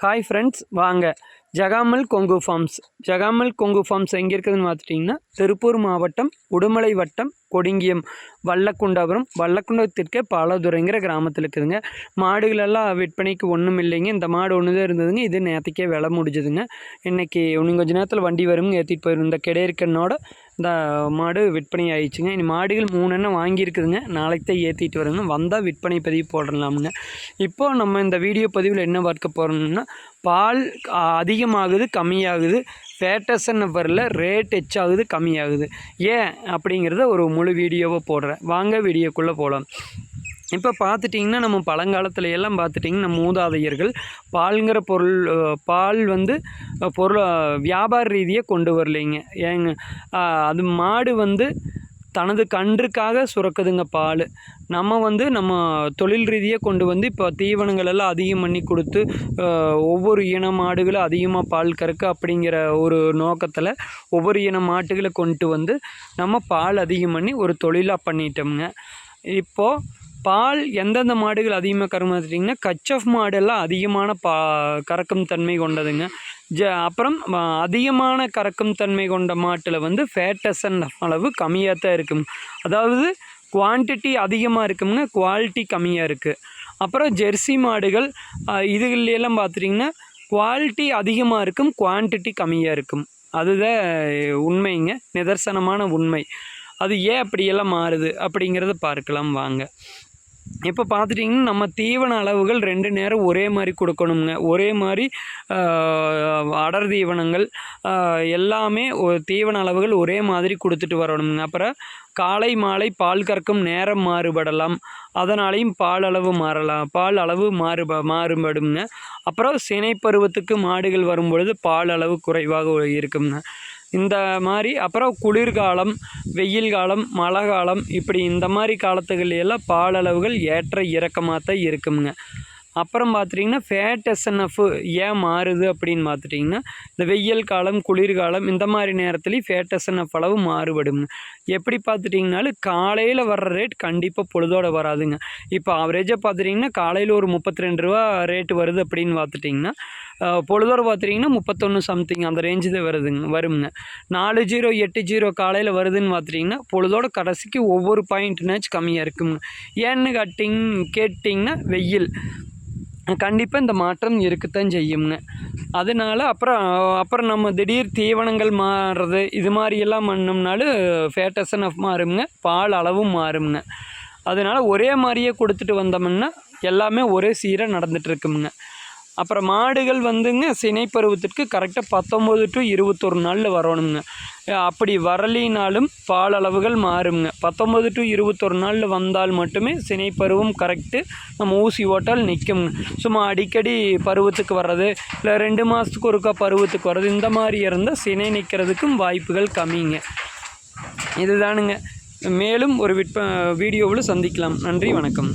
Hi friends வாங்க. Jagamal Kongu farms Jagamal Kongu farms எங்கே இருக்குதுன்னு பார்த்துட்டிங்கன்னா திருப்பூர் மாவட்டம் உடுமலை வட்டம் கொடிங்கியம் வல்லக்குண்டாபுரம். வல்லக்குண்டத்திற்கே பாலதுரைங்கிற கிராமத்தில் இருக்குதுங்க. மாடுகளெல்லாம் விற்பனைக்கு ஒன்றும் இல்லைங்க. இந்த மாடு ஒன்று தான் இருந்ததுங்க. இது நேற்றுக்கே விலை முடிஞ்சுதுங்க. இன்றைக்கி இன்னும் கொஞ்ச நேரத்தில் வண்டி வருங்க ஏற்றிட்டு போயிடும் இந்த கிடையிருக்கனோட இந்த மாடு விற்பனை ஆயிடுச்சுங்க. இனி மாடுகள் மூணெண்ணம் வாங்கியிருக்குதுங்க. நாளைக்கு தான் ஏற்றிட்டு வருங்க வந்தால் விற்பனை பதிவு போடலாமுங்க. இப்போது நம்ம இந்த வீடியோ பதிவில் என்ன பார்க்க போகிறோம்னா பால் அதிகமாகுது கம்மியாகுது. ஃபேட்டஸ்ன்னு வரல ரேட் எச்சாகுது கம்மியாகுது. ஏன்? அப்படிங்கிறத ஒரு முழு வீடியோவை போடுறேன். வாங்க வீடியோக்குள்ளே போகலாம். இப்போ பார்த்துட்டிங்கன்னா நம்ம பழங்காலத்துல எல்லாம் பார்த்துட்டிங்கன்னா மூதாதையர்கள் பால்ங்கிற பொருள் பால் வந்து பொருள் வியாபார ரீதியாக கொண்டு வரலைங்க. ஏங்க அது மாடு வந்து தனது கன்றுக்காக சுரக்குதுங்க பால். நம்ம வந்து நம்ம தொழில் ரீதியாக கொண்டு வந்து இப்போ தீவனங்கள் எல்லாம் அதிகம் பண்ணி கொடுத்து ஒவ்வொரு இன மாடுகளும் அதிகமாக பால் கறக்க அப்படிங்கிற ஒரு நோக்கத்தில் ஒவ்வொரு இன மாட்டுகளை கொண்டு வந்து நம்ம பால் அதிகம் பண்ணி ஒரு தொழிலாக பண்ணிட்டோம்ங்க. இப்போது பால் எந்தெந்த மாடுகள் அதிகமாக கறக்கும் பார்த்துட்டிங்கன்னா கச்சஃப் மாடெல்லாம் அதிகமான பா கறக்கும் தன்மை கொண்டதுங்க. ஜ அப்புறம் அதிகமான கறக்கும் தன்மை கொண்ட மாட்டில் வந்து ஃபேட்டசன் அளவு கம்மியாக தான் இருக்கும். அதாவது குவான்டிட்டி அதிகமாக இருக்குங்க குவாலிட்டி கம்மியாக இருக்குது அப்புறம் ஜெர்சி மாடுகள் அஹ், இதுகள்லாம் பார்த்துட்டிங்கன்னா குவாலிட்டி அதிகமாக இருக்கும் குவான்டிட்டி கம்மியாக இருக்கும். அதுதான் உண்மைங்க நிதர்சனமான உண்மை. அது ஏன் அப்படியெல்லாம் மாறுது அப்படிங்கிறத பார்க்கலாம் வாங்க. இப்போ பார்த்துட்டிங்கன்னா நம்ம தீவன அளவுகள் ரெண்டு நேரம் ஒரே மாதிரி கொடுக்கணுங்க ஒரே மாதிரி அடர் தீவனங்கள் எல்லாமே தீவன அளவுகள் ஒரே மாதிரி கொடுத்துட்டு வரணுங்க அப்புறம் காலை மாலை பால் கறக்கும் நேரம் மாறுபடலாம். அதனாலையும் பால் அளவு மாறலாம். பால் அளவு மாறுப மாறுபடுங்க அப்புறம் சினை பருவத்துக்கு மாடுகள் வரும்பொழுது பால் அளவு குறைவாக இருக்குங்க. இந்த மாதிரி அப்புறம் குளிர்காலம் வெயில் காலம் மழை காலம் இப்படி இந்த மாதிரி காலத்துகள் எல்லாம் பாலளவுகள் ஏற்ற இறக்கமாக தான் இருக்குமுங்க. அப்புறம் பார்த்துட்டிங்கன்னா ஃபேட் எஸ்என்எஃப் ஏன் மாறுது அப்படின்னு பார்த்துட்டிங்கன்னா இந்த வெயில் காலம் குளிர்காலம் இந்த மாதிரி நேரத்துலேயும் ஃபேட் எஸ்என்எஃப் அளவு மாறுபடுங்க எப்படி பார்த்துட்டிங்கனாலும் காலையில் வர்ற ரேட் கண்டிப்பாக பொழுதோடு வராதுங்க. இப்போ ஆவரேஜாக பார்த்துட்டிங்கன்னா காலையில் ஒரு முப்பத்தி ரெண்டு ரூபா ரேட்டு வருது அப்படின்னு பார்த்துட்டிங்கன்னா பொழுதோடு பார்த்துட்டிங்கன்னா முப்பத்தொன்று சம்திங் அந்த ரேஞ்சு தான் வருதுங்க வருங்க. நாலு ஜீரோ எட்டு ஜீரோ காலையில் வருதுன்னு பார்த்துட்டிங்கன்னா பொழுதோட கடைசிக்கு ஒவ்வொரு பாயிண்ட்னாச்சும் கம்மியாக இருக்குங்க. ஏன்னு கட்டிங் கேட்டிங்கன்னா வெயில். கண்டிப்பாக இந்த மாற்றம் இருக்கத்தான் செய்யுங்க அதனால அப்புறம் அப்புறம் நம்ம திடீர் தீவனங்கள் மாறுறது இது மாதிரியெல்லாம் பண்ணோம்னாலும் ஃபேட்டசன் ஆஃப் மாறுங்க பால் அளவும் மாறுங்க அதனால ஒரே மாதிரியே கொடுத்துட்டு வந்தோம்னா எல்லாமே ஒரே சீராக நடந்துட்டு அப்புறம் மாடுகள் வந்துங்க சினை பருவத்திற்கு கரெக்டாக பத்தொம்போது டு இருபத்தொரு நாளில் வரணுங்க. அப்படி வரலினாலும் பால் அளவுகள் மாறுங்க. பத்தொம்போது டு இருபத்தொரு நாளில் வந்தால் மட்டுமே சினை பருவம் கரெக்டு நம்ம ஊசி ஓட்டால் நிற்கும்ங்க சும்மா அடிக்கடி பருவத்துக்கு வர்றது இல்லை ரெண்டு மாதத்துக்கு ஒருக்கா பருவத்துக்கு வர்றது இந்த மாதிரி இருந்தால் சினை நிற்கிறதுக்கும் வாய்ப்புகள் கம்மிங்க. இதுதானுங்க. மேலும் ஒரு விற்ப வீடியோவில் சந்திக்கலாம். நன்றி வணக்கம்.